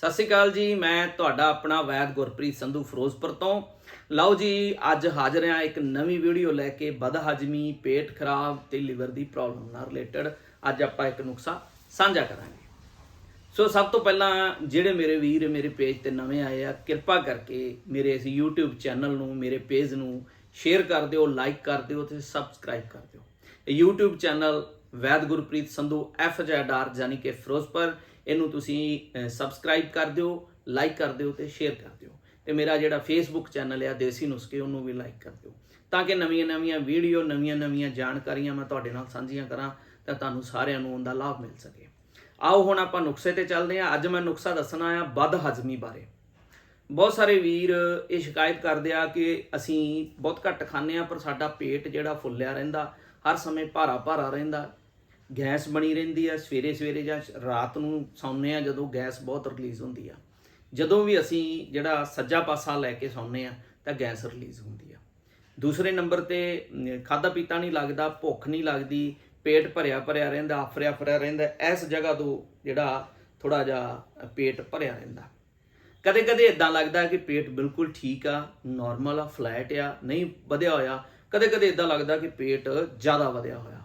ਸਤਿ ਸ਼੍ਰੀ ਅਕਾਲ ਜੀ, ਮੈਂ ਤੁਹਾਡਾ ਆਪਣਾ ਵੈਦ ਗੁਰਪ੍ਰੀਤ ਸੰਧੂ ਫਿਰੋਜ਼ਪੁਰ ਤੋਂ। ਲਓ ਜੀ, ਅੱਜ ਹਾਜ਼ਰ ਹਾਂ ਇੱਕ ਨਵੀਂ ਵੀਡੀਓ ਲੈ ਕੇ, ਬਦਹਜਮੀ, ਪੇਟ ਖਰਾਬ ਤੇ ਲਿਵਰ ਦੀ ਪ੍ਰੋਬਲਮ ਨਾਲ ਰਿਲੇਟਡ। ਅੱਜ ਆਪਾਂ ਇੱਕ ਨੁਕਸਾ ਸਾਂਝਾ ਕਰਾਂਗੇ। ਸੋ ਸਭ ਤੋਂ ਪਹਿਲਾਂ ਜਿਹੜੇ ਮੇਰੇ ਵੀਰ, ਮੇਰੇ ਪੇਜ ਤੇ ਨਵੇਂ ਆਏ ਆ, ਕਿਰਪਾ ਕਰਕੇ ਮੇਰੇ ਇਸ YouTube ਚੈਨਲ ਨੂੰ, ਮੇਰੇ ਪੇਜ ਨੂੰ ਸ਼ੇਅਰ ਕਰ ਦਿਓ ਲਾਈਕ ਕਰ ਦਿਓ ਤੇ ਸਬਸਕ੍ਰਾਈਬ ਕਰ ਦਿਓ। ਇਹ YouTube ਚੈਨਲ ਵੈਦ ਗੁਰਪ੍ਰੀਤ ਸੰਧੂ ਐਫ ਜੈਡਾਰ ਯਾਨੀ ਕਿ ਫਿਰੋਜ਼ਪੁਰ। ਇਹਨੂੰ ਤੁਸੀਂ ਸਬਸਕ੍ਰਾਈਬ ਕਰ ਦਿਓ ਲਾਈਕ ਕਰ ਦਿਓ ਤੇ ਸ਼ੇਅਰ ਕਰ ਦਿਓ। ਤੇ ਮੇਰਾ ਜਿਹੜਾ ਫੇਸਬੁੱਕ ਚੈਨਲ ਆ, ਦੇਸੀ ਨੁਸਖੇ, ਉਹਨੂੰ ਵੀ ਲਾਈਕ ਕਰ ਦਿਓ। ਤਾਂ ਕਿ ਨਵੀਆਂ-ਨਵੀਆਂ ਵੀਡੀਓ ਨਵੀਆਂ-ਨਵੀਆਂ ਜਾਣਕਾਰੀਆਂ ਮੈਂ ਤੁਹਾਡੇ ਨਾਲ ਸਾਂਝੀਆਂ ਕਰਾਂ, ਤਾਂ ਤੁਹਾਨੂੰ ਸਾਰਿਆਂ ਨੂੰ ਉਹਦਾ ਲਾਭ ਮਿਲ ਸਕੇ। ਆਓ, ਹੁਣ ਆਪਾਂ ਨੁਸਖੇ ਤੇ ਚੱਲਦੇ ਹਾਂ। ਅੱਜ ਮੈਂ ਨੁਸਖਾ ਦੱਸਣਾ ਆ ਬਦ ਹਜ਼ਮੀ ਬਾਰੇ। ਬਹੁਤ ਸਾਰੇ ਵੀਰ ਇਹ ਸ਼ਿਕਾਇਤ ਕਰਦੇ ਆ ਕਿ ਅਸੀਂ ਬਹੁਤ ਘੱਟ ਖਾਂਦੇ ਆ ਪਰ ਸਾਡਾ ਪੇਟ ਜਿਹੜਾ ਫੁੱਲਿਆ ਰਹਿੰਦਾ, ਹਰ ਸਮੇਂ ਭਾਰਾ ਭਾਰਾ ਰਹਿੰਦਾ। ਗੈਸ ਬਣੀ ਰਹਿੰਦੀ ਆ, ਸਵੇਰੇ ਸਵੇਰੇ ਜਾਂ ਰਾਤ ਨੂੰ ਸੌਂਦੇ ਆ ਜਦੋਂ ਗੈਸ ਬਹੁਤ ਰਿਲੀਜ਼ ਹੁੰਦੀ ਆ। ਜਦੋਂ ਵੀ ਅਸੀਂ ਜਿਹੜਾ ਸੱਜਾ ਪਾਸਾ ਲੈ ਕੇ ਸੌਂਦੇ ਆ ਤਾਂ ਗੈਸ ਰਿਲੀਜ਼ ਹੁੰਦੀ ਆ। ਦੂਸਰੇ ਨੰਬਰ ਤੇ ਖਾਦਾ ਪੀਤਾ ਨਹੀਂ ਲੱਗਦਾ, ਭੁੱਖ ਨਹੀਂ ਲੱਗਦੀ, ਪੇਟ ਭਰਿਆ ਭਰਿਆ ਰਹਿੰਦਾ, ਆਫਰਿਆ ਫਰਿਆ ਰਹਿੰਦਾ, ਇਸ ਜਗ੍ਹਾ ਤੋਂ ਜਿਹੜਾ ਥੋੜਾ ਜਿਹਾ ਪੇਟ ਭਰਿਆ ਰਹਿੰਦਾ। ਕਦੇ ਕਦੇ ਇਦਾਂ ਲੱਗਦਾ ਕਿ ਪੇਟ ਬਿਲਕੁਲ ਠੀਕ ਆ ਨਾਰਮਲ ਆ ਫਲੈਟ ਆ, ਨਹੀਂ ਵਧਿਆ ਹੋਇਆ। ਕਦੇ ਕਦੇ ਇਦਾਂ ਲੱਗਦਾ ਕਿ ਪੇਟ ਜ਼ਿਆਦਾ ਵਧਿਆ ਹੋਇਆ।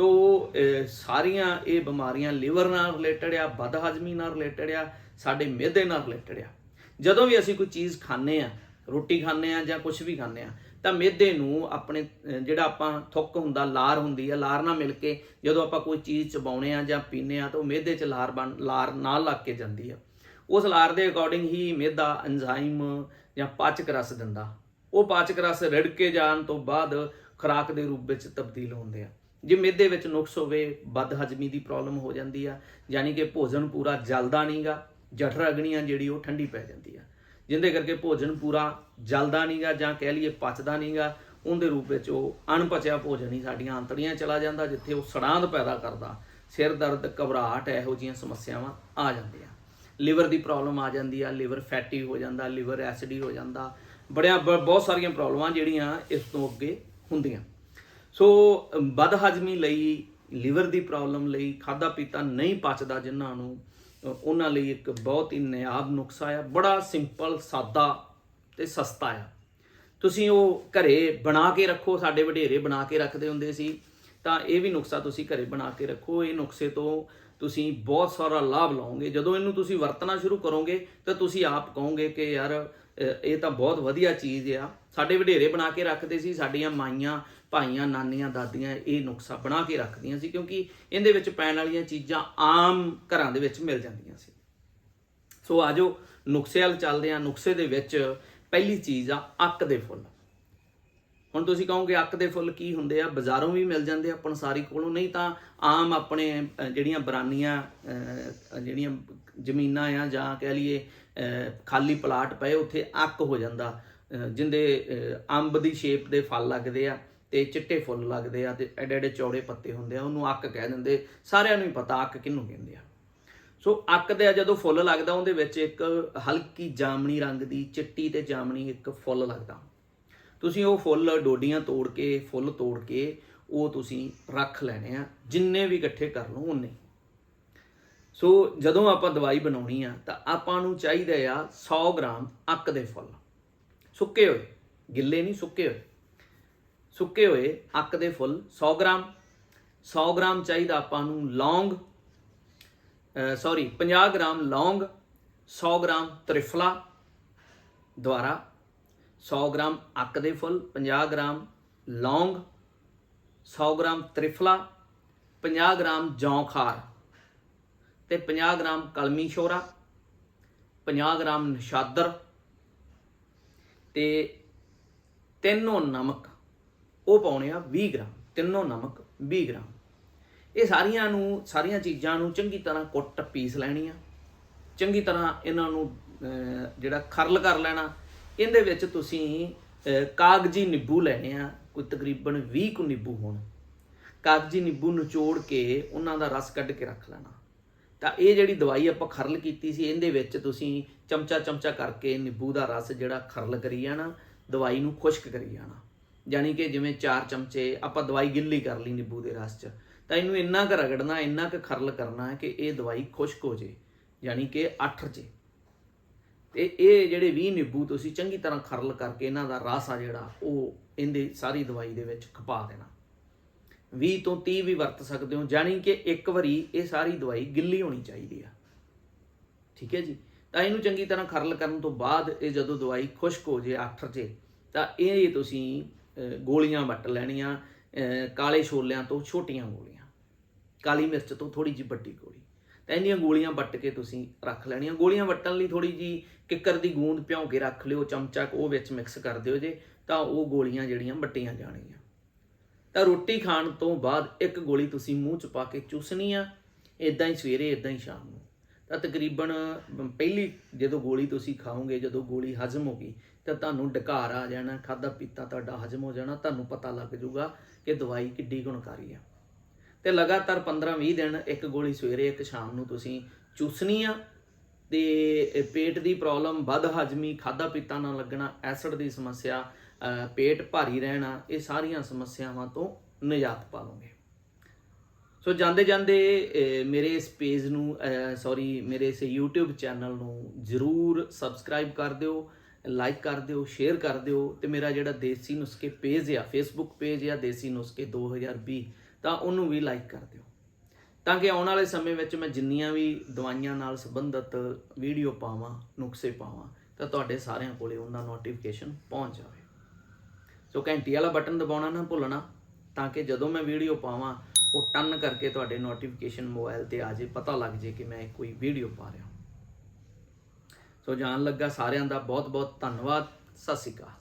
ਸੋ ਸਾਰੀਆਂ ਇਹ ਬਿਮਾਰੀਆਂ ਲਿਵਰ ਨਾਲ ਰਿਲੇਟਡ ਆ, ਬਦਹਜ਼ਮੀ ਨਾਲ ਰਿਲੇਟਡ ਆ, ਸਾਡੇ ਮਿਹਦੇ ਨਾਲ ਰਿਲੇਟਡ ਆ। ਜਦੋਂ ਵੀ ਅਸੀਂ ਕੋਈ ਚੀਜ਼ ਖਾਂਦੇ ਆ, ਰੋਟੀ ਖਾਂਦੇ ਆ ਜਾਂ ਕੁਝ ਵੀ ਖਾਂਦੇ ਆ, ਤਾਂ ਮਿਹਦੇ ਨੂੰ ਆਪਣੇ ਜਿਹੜਾ ਆਪਾਂ ਥੁੱਕ ਹੁੰਦਾ, ਲਾਰ ਹੁੰਦੀ ਆ, ਲਾਰ ਨਾਲ ਮਿਲ ਕੇ ਜਦੋਂ ਆਪਾਂ ਕੋਈ ਚੀਜ਼ ਚਬਾਉਣੇ ਆ ਜਾਂ ਪੀਨੇ ਆ, ਤਾਂ ਉਹ ਮਿਹਦੇ 'ਚ ਲਾਰ ਬਣ, ਲਾਰ ਨਾਲ ਲੱਗ ਕੇ ਜਾਂਦੀ ਆ। ਉਸ ਲਾਰ ਦੇ ਅਕੋਰਡਿੰਗ ਹੀ ਮਿਹਦਾ ਐਂਜ਼ਾਈਮ ਜਾਂ ਪਾਚਕ ਰਸ ਦਿੰਦਾ। ਉਹ ਪਾਚਕ ਰਸ ਰਿੜ ਕੇ ਜਾਣ ਤੋਂ ਬਾਅਦ ਖੁਰਾਕ ਦੇ ਰੂਪ ਵਿੱਚ ਤਬਦੀਲ ਹੁੰਦੇ ਆ। ਜੇ ਮਿਹਦੇ ਵਿੱਚ ਨੁਕਸ ਹੋਵੇ ਬਦਹਜ਼ਮੀ ਦੀ ਪ੍ਰੋਬਲਮ ਹੋ ਜਾਂਦੀ ਆ, ਯਾਨੀ ਕਿ ਭੋਜਨ ਪੂਰਾ ਜਲਦਾ ਨਹੀਂਗਾ, ਜਠਰ ਅਗਨੀਆਂ ਜਿਹੜੀ ਉਹ ਠੰਡੀ ਪੈ ਜਾਂਦੀ ਆ। ਜਿੰਦੇ ਕਰਕੇ ਭੋਜਨ ਪੂਰਾ ਜਲਦਾ ਨਹੀਂਗਾ ਜਾਂ ਕਹਿ ਲਈਏ ਪਚਦਾ ਨਹੀਂਗਾ, ਉਹਦੇ ਰੂਪ ਵਿੱਚ ਉਹ ਅਣਪਚਿਆ ਭੋਜਨ ਹੀ ਸਾਡੀਆਂ ਅੰਤੜੀਆਂ ਚਲਾ ਜਾਂਦਾ, ਜਿੱਥੇ ਉਹ ਸੜਾਂਦ ਪੈਦਾ ਕਰਦਾ। ਸਿਰ ਦਰਦ, ਘਬਰਾਹਟ, ਇਹੋ ਜਿਹੀਆਂ ਸਮੱਸਿਆਵਾਂ ਆ ਜਾਂਦੀਆਂ। ਲਿਵਰ ਦੀ ਪ੍ਰੋਬਲਮ ਆ ਜਾਂਦੀ ਆ ਲਿਵਰ ਫੈਟੀ ਹੋ ਜਾਂਦਾ ਲਿਵਰ ਐਸਿਡੀ ਹੋ ਜਾਂਦਾ। ਬੜਿਆਂ, ਬ- ਬਹੁਤ ਸਾਰੀਆਂ ਪ੍ਰੋਬਲਮਾਂ ਜਿਹੜੀਆਂ ਇਸ ਤੋਂ ਅੱਗੇ ਹੁੰਦੀਆਂ। ਸੋ, ਬਦਹਜ਼ਮੀ ਲਈ, ਲੀਵਰ ਦੀ ਪ੍ਰੋਬਲਮ ਲਈ ਖਾਦਾ ਪੀਤਾ ਨਹੀਂ ਪਚਦਾ ਜਿਨ੍ਹਾਂ ਨੂੰ, ਉਹਨਾਂ ਲਈ ਇੱਕ ਬਹੁਤ ਹੀ ਨਿਆਬ ਨੁਕਸਾ ਆ, ਬੜਾ ਸਿੰਪਲ, ਸਾਦਾ ਤੇ ਸਸਤਾ ਆ। ਤੁਸੀਂ ਉਹ ਘਰੇ ਬਣਾ ਕੇ ਰੱਖੋ, ਸਾਡੇ ਵਡੇਰੇ ਬਣਾ ਕੇ ਰੱਖਦੇ ਹੁੰਦੇ ਸੀ, ਤਾਂ ਇਹ ਵੀ ਨੁਕਸਾ ਤੁਸੀਂ ਘਰੇ ਬਣਾ ਕੇ ਰੱਖੋ। ਇਹ ਨੁਕਸੇ ਤੋਂ ਤੁਸੀਂ ਬਹੁਤ ਸਾਰਾ ਲਾਭ ਲਓਗੇ। ਜਦੋਂ ਇਹਨੂੰ ਤੁਸੀਂ ਵਰਤਣਾ ਸ਼ੁਰੂ ਕਰੋਗੇ, ਤਾਂ ਤੁਸੀਂ ਆਪ ਕਹੋਗੇ ਕਿ ਯਾਰ ਇਹ ਤਾਂ ਬਹੁਤ ਵਧੀਆ ਚੀਜ਼ ਆ। ਸਾਡੇ ਵਡੇਰੇ ਬਣਾ ਕੇ ਰੱਖਦੇ ਸੀ, ਸਾਡੀਆਂ ਮਾਈਆਂ ਭਾਈਆਂ ਨਾਨੀਆਂ ਦਾਦੀਆਂ ਇਹ ਨੁਕਸਾ ਬਣਾ ਕੇ ਰੱਖਦੀਆਂ ਸੀ ਕਿਉਂਕਿ ਇਹਦੇ ਵਿੱਚ ਪੈਣ ਵਾਲੀਆਂ ਚੀਜ਼ਾਂ ਆਮ ਘਰਾਂ ਦੇ ਵਿੱਚ ਮਿਲ ਜਾਂਦੀਆਂ ਸੀ। ਸੋ ਆਜੋ ਨੁਕਸੇ ਵੱਲ ਚੱਲਦੇ ਆ ਨੁਕਸੇ ਦੇ ਵਿੱਚ ਪਹਿਲੀ ਚੀਜ਼ ਆ ਅੱਕ ਦੇ ਫੁੱਲ। ਹੁਣ ਤੁਸੀਂ ਕਹੋਗੇ ਅੱਕ ਦੇ ਫੁੱਲ ਕੀ ਹੁੰਦੇ ਆ? ਬਾਜ਼ਾਰੋਂ ਵੀ ਮਿਲ ਜਾਂਦੇ ਆ ਪੰਸਾਰੀ ਕੋਲੋਂ। ਨਹੀਂ ਤਾਂ ਆਮ ਆਪਣੇ ਜਿਹੜੀਆਂ ਬਰਾਨੀਆਂ ਜਿਹੜੀਆਂ ਜ਼ਮੀਨਾਂ ਆ ਜਾਂ ਕਹਿ ਲਈਏ ਖਾਲੀ ਪਲਾਟ ਪਏ ਉੱਥੇ ਅੱਕ ਹੋ ਜਾਂਦਾ। ਅ, ਜਿੰਦੇ ਅੰਬ ਦੀ ਸ਼ੇਪ ਦੇ ਫਲ ਲੱਗਦੇ ਆ। ਤੇ ਚਿੱਟੇ ਫੁੱਲ ਲੱਗਦੇ ਆ ਤੇ ਐਡੇ ਐਡੇ ਚੌੜੇ ਪੱਤੇ ਹੁੰਦੇ ਆ, ਉਹਨੂੰ ਅੱਕ ਕਹਿ ਦਿੰਦੇ, ਸਾਰਿਆਂ ਨੂੰ ਹੀ ਪਤਾ ਅੱਕ ਕਿਹਨੂੰ ਕਹਿੰਦੇ ਆ। ਸੋ ਅੱਕ ਦੇ ਆ, ਜਦੋਂ ਫੁੱਲ ਲੱਗਦਾ, ਉਹਦੇ ਵਿੱਚ ਇੱਕ ਹਲਕੀ ਜਾਮਣੀ ਰੰਗ ਦੀ ਚਿੱਟੀ ਤੇ ਜਾਮਣੀ ਇੱਕ ਫੁੱਲ ਲੱਗਦਾ। ਤੁਸੀਂ ਉਹ ਫੁੱਲ ਡੋਡੀਆਂ ਤੋੜ ਕੇ, ਫੁੱਲ ਤੋੜ ਕੇ ਉਹ ਤੁਸੀਂ ਰੱਖ ਲੈਣੇ ਆ, ਜਿੰਨੇ ਵੀ ਇਕੱਠੇ ਕਰ ਲਓ ਉਨੇ ਸੋ ਜਦੋਂ ਆਪਾਂ ਦਵਾਈ ਬਣਾਉਣੀ ਆ, ਤਾਂ ਆਪਾਂ ਨੂੰ ਚਾਹੀਦਾ ਆ 100 ਗ੍ਰਾਮ ਅੱਕ ਦੇ ਫੁੱਲ। ਸੁੱਕੇ ਹੋਏ, ਗਿੱਲੇ ਨਹੀਂ ਸੁੱਕੇ ਹੋਏ। ਸੁੱਕੇ ਹੋਏ ਅੱਕ ਦੇ ਫੁੱਲ 100 ਗ੍ਰਾਮ 100 ਗ੍ਰਾਮ ਚਾਹੀਦਾ ਆਪਾਂ ਨੂੰ ਲੌਂਗ ਸੌਰੀ 50 ਗ੍ਰਾਮ ਲੌਂਗ 100 ਗ੍ਰਾਮ ਤ੍ਰਿਫਲਾ ਦੁਆਰਾ 100 ਗ੍ਰਾਮ ਅੱਕ ਦੇ ਫੁੱਲ 50 ਗ੍ਰਾਮ ਲੌਂਗ 100 ਗ੍ਰਾਮ ਤ੍ਰਿਫਲਾ 50 ਗ੍ਰਾਮ ਜੌਂਖਾਰ ਤੇ 50 ਗ੍ਰਾਮ ਕਲਮੀ ਸ਼ੋਰਾ 50 ਗ੍ਰਾਮ ਨਸ਼ਾਦਰ ਤੇ ਤਿੰਨੋਂ ਨਮਕ ਉਹ ਪਾਉਣੇ ਆ 20 ਗ੍ਰਾਮ, ਤਿੰਨੋਂ ਨਮਕ 20 ਗ੍ਰਾਮ। ਇਹ ਸਾਰੀਆਂ ਨੂੰ, ਸਾਰੀਆਂ ਚੀਜ਼ਾਂ ਨੂੰ ਚੰਗੀ ਤਰ੍ਹਾਂ ਕੁੱਟ ਪੀਸ ਲੈਣੀਆਂ ਚੰਗੀ ਤਰ੍ਹਾਂ ਇਹਨਾਂ ਨੂੰ ਜਿਹੜਾ ਖਰਲ ਕਰ ਲੈਣਾ। ਇਹਦੇ ਵਿੱਚ ਤੁਸੀਂ ਕਾਗਜੀ ਨਿੰਬੂ ਲੈਣੇ ਆ। ਕੋਈ ਤਕਰੀਬਨ 20 ਕੁ ਨਿੰਬੂ ਹੋਣ। ਕਾਗਜੀ ਨਿੰਬੂ ਨਿਚੋੜ ਕੇ ਉਹਨਾਂ ਦਾ ਰਸ ਕੱਢ ਕੇ ਰੱਖ ਲੈਣਾ। ਤਾਂ ਇਹ ਜਿਹੜੀ ਦਵਾਈ ਆਪਾਂ ਖਰਲ ਕੀਤੀ ਸੀ, ਇਹਦੇ ਵਿੱਚ ਤੁਸੀਂ ਚਮਚਾ ਚਮਚਾ ਕਰਕੇ ਨਿੰਬੂ ਦਾ ਰਸ ਜਿਹੜਾ ਖਰਲ ਕਰੀ ਜਾਣਾ, ਦਵਾਈ ਨੂੰ ਖੁਸ਼ਕ ਕਰੀ ਜਾਣਾ। ਯਾਨੀ ਕਿ ਜਿਵੇਂ 4 ਚਮਚੇ ਆਪਾਂ ਦਵਾਈ ਗਿੱਲੀ ਕਰ ਲਈ ਨਿੰਬੂ ਦੇ ਰਸ 'ਚ, ਤਾਂ ਇਹਨੂੰ ਇੰਨਾ ਕੁ ਰਗੜਨਾ, ਇੰਨਾ ਕੁ ਖਰਲ ਕਰਨਾ ਹੈ ਕਿ ਇਹ ਦਵਾਈ ਖੁਸ਼ਕ ਹੋ ਜੇ ਯਾਨੀ ਕਿ 8 ਰਜੇ ਤੇ ਇਹ ਜਿਹੜੇ 20 ਨਿੰਬੂ ਤੁਸੀਂ ਚੰਗੀ ਤਰ੍ਹਾਂ ਖਰਲ ਕਰਕੇ ਇਹਨਾਂ ਦਾ ਰਸ ਆ ਜਿਹੜਾ, ਉਹ ਇਹਦੇ ਸਾਰੀ ਦਵਾਈ ਦੇ ਵਿੱਚ ਖਪਾ ਦੇਣਾ। 20 ਤੋਂ 30 ਵੀ ਵਰਤ ਸਕਦੇ ਹੋ, ਜਾਣੀ ਕਿ ਇੱਕ ਵਾਰੀ ਇਹ ਸਾਰੀ ਦਵਾਈ ਗਿੱਲੀ ਹੋਣੀ ਚਾਹੀਦੀ ਆ। ਠੀਕ ਹੈ ਜੀ? ਤਾਂ ਇਹਨੂੰ ਚੰਗੀ ਤਰ੍ਹਾਂ ਖਰਲ ਕਰਨ ਤੋਂ ਬਾਅਦ ਇਹ ਜਦੋਂ ਦਵਾਈ ਖੁਸ਼ਕ ਹੋ ਜੇ 8 ਜੇ, ਤਾਂ ਇਹ ਤੁਸੀਂ ਗੋਲੀਆਂ ਵੱਟ ਲੈਣੀਆਂ ਕਾਲੇ ਛੋਲਿਆਂ ਤੋਂ ਛੋਟੀਆਂ ਗੋਲੀਆਂ, ਕਾਲੀ ਮਿਰਚ ਤੋਂ ਥੋੜੀ ਜਿਹੀ ਵੱਡੀ ਗੋਲੀ। ਤਾਂ ਇੰਨੀਆਂ ਗੋਲੀਆਂ ਵੱਟ ਕੇ ਤੁਸੀਂ ਰੱਖ ਲੈਣੀਆਂ। ਗੋਲੀਆਂ ਵੱਟਣ ਲਈ ਥੋੜੀ ਜੀ ਕਿੱਕਰ ਦੀ ਗੂੰਦ ਭਿਉਂ ਕੇ ਰੱਖ ਲਿਓ, ਚਮਚਾ ਉਹ ਵਿੱਚ ਮਿਕਸ ਕਰ ਦਿਓ ਜੇ, ਤਾਂ ਉਹ ਗੋਲੀਆਂ ਜਿਹੜੀਆਂ ਵੱਟੀਆਂ ਜਾਣਗੀਆਂ। ਤਾਂ ਰੋਟੀ ਖਾਣ ਤੋਂ ਬਾਅਦ ਇੱਕ ਗੋਲੀ ਤੁਸੀਂ ਮੂੰਹ 'ਚ ਪਾ ਕੇ ਚੂਸਣੀ ਆ ਇਦਾਂ ਹੀ ਸਵੇਰੇ ਇਦਾਂ ਹੀ ਸ਼ਾਮ ਨੂੰ। ਤਾਂ ਤਕਰੀਬਨ ਪਹਿਲੀ ਜਦੋਂ ਗੋਲੀ ਤੁਸੀਂ ਖਾਓਗੇ, ਜਦੋਂ ਗੋਲੀ ਹਜਮ ਹੋ ਗਈ, ਤਾਂ ਤੁਹਾਨੂੰ ਡਕਾਰ ਆ ਜਾਣਾ ਖਾਦਾ ਪੀਤਾ ਤੁਹਾਡਾ ਹਜਮ ਹੋ ਜਾਣਾ, ਤੁਹਾਨੂੰ ਪਤਾ ਲੱਗ ਜਾਊਗਾ ਕਿ ਦਵਾਈ ਕਿੱਡੀ ਗੁਣਕਾਰੀ ਆ। ਤੇ ਲਗਾਤਾਰ 15-20 ਦਿਨ ਇੱਕ ਗੋਲੀ ਸਵੇਰੇ, ਇੱਕ ਸ਼ਾਮ ਨੂੰ ਤੁਸੀਂ ਚੂਸਣੀ ਆ ਤੇ ਪੇਟ ਦੀ ਪ੍ਰੋਬਲਮ, ਵੱਧ ਹਜਮੀ ਖਾਦਾ ਪੀਤਾ ਨਾ ਲੱਗਣਾ, ਐਸਿਡ ਦੀ ਸਮੱਸਿਆ ਪੇਟ ਭਾਰੀ ਰਹਿਣਾ, ਇਹ ਸਾਰੀਆਂ ਸਮੱਸਿਆਵਾਂ ਤੋਂ ਨਿਜਾਤ ਪਾ ਸੋ ਜਾਂਦੇ ਜਾਂਦੇ ਮੇਰੇ ਇਸ ਪੇਜ ਨੂੰ ਸੌਰੀ ਮੇਰੇ ਇਸ YouTube ਚੈਨਲ ਨੂੰ ਜਰੂਰ ਸਬਸਕ੍ਰਾਈਬ ਕਰ ਦਿਓ ਲਾਈਕ ਕਰ ਦਿਓ ਸ਼ੇਅਰ ਕਰ ਦਿਓ। ਤੇ ਮੇਰਾ ਜਿਹੜਾ ਦੇਸੀ ਨੁਸਖੇ ਪੇਜ ਆ ਫੇਸਬੁੱਕ ਪੇਜ ਆ, ਦੇਸੀ ਨੁਸਖੇ 2020 ਤਾਂ ਉਹਨੂੰ ਵੀ ਲਾਈਕ ਕਰ ਦਿਓ। ਤਾਂ ਕਿ ਆਉਣ ਵਾਲੇ ਸਮੇਂ ਵਿੱਚ ਮੈਂ ਜਿੰਨੀਆਂ ਵੀ ਦਵਾਈਆਂ ਨਾਲ ਸੰਬੰਧਿਤ ਵੀਡੀਓ ਪਾਵਾਂ ਨੁਕਸੇ ਪਾਵਾਂ, ਤਾਂ ਤੁਹਾਡੇ ਸਾਰਿਆਂ ਕੋਲੇ ਉਹਨਾਂ ਨੋਟੀਫਿਕੇਸ਼ਨ ਪਹੁੰਚ ਜਾਵੇ। ਸੋ ਘੰਟੀ ਵਾਲਾ ਬਟਨ ਦਬਾਉਣਾ ਨਾ ਭੁੱਲਣਾ, ਤਾਂ ਕਿ ਜਦੋਂ ਮੈਂ ਵੀਡੀਓ ਪਾਵਾਂ ਉਹ ਟਨ ਕਰਕੇ ਤੁਹਾਡੇ ਨੋਟੀਫਿਕੇਸ਼ਨ ਮੋਬਾਈਲ ਤੇ ਆ ਜੇ, ਪਤਾ ਲੱਗ ਜੇ ਕਿ ਮੈਂ ਕੋਈ ਵੀਡੀਓ ਪਾ ਰਿਹਾ ਸੋ ਜਾਣ ਲੱਗਾ ਸਾਰਿਆਂ ਦਾ ਬਹੁਤ ਬਹੁਤ ਧੰਨਵਾਦ। ਸਤਿ ਸ਼੍ਰੀ ਅਕਾਲ।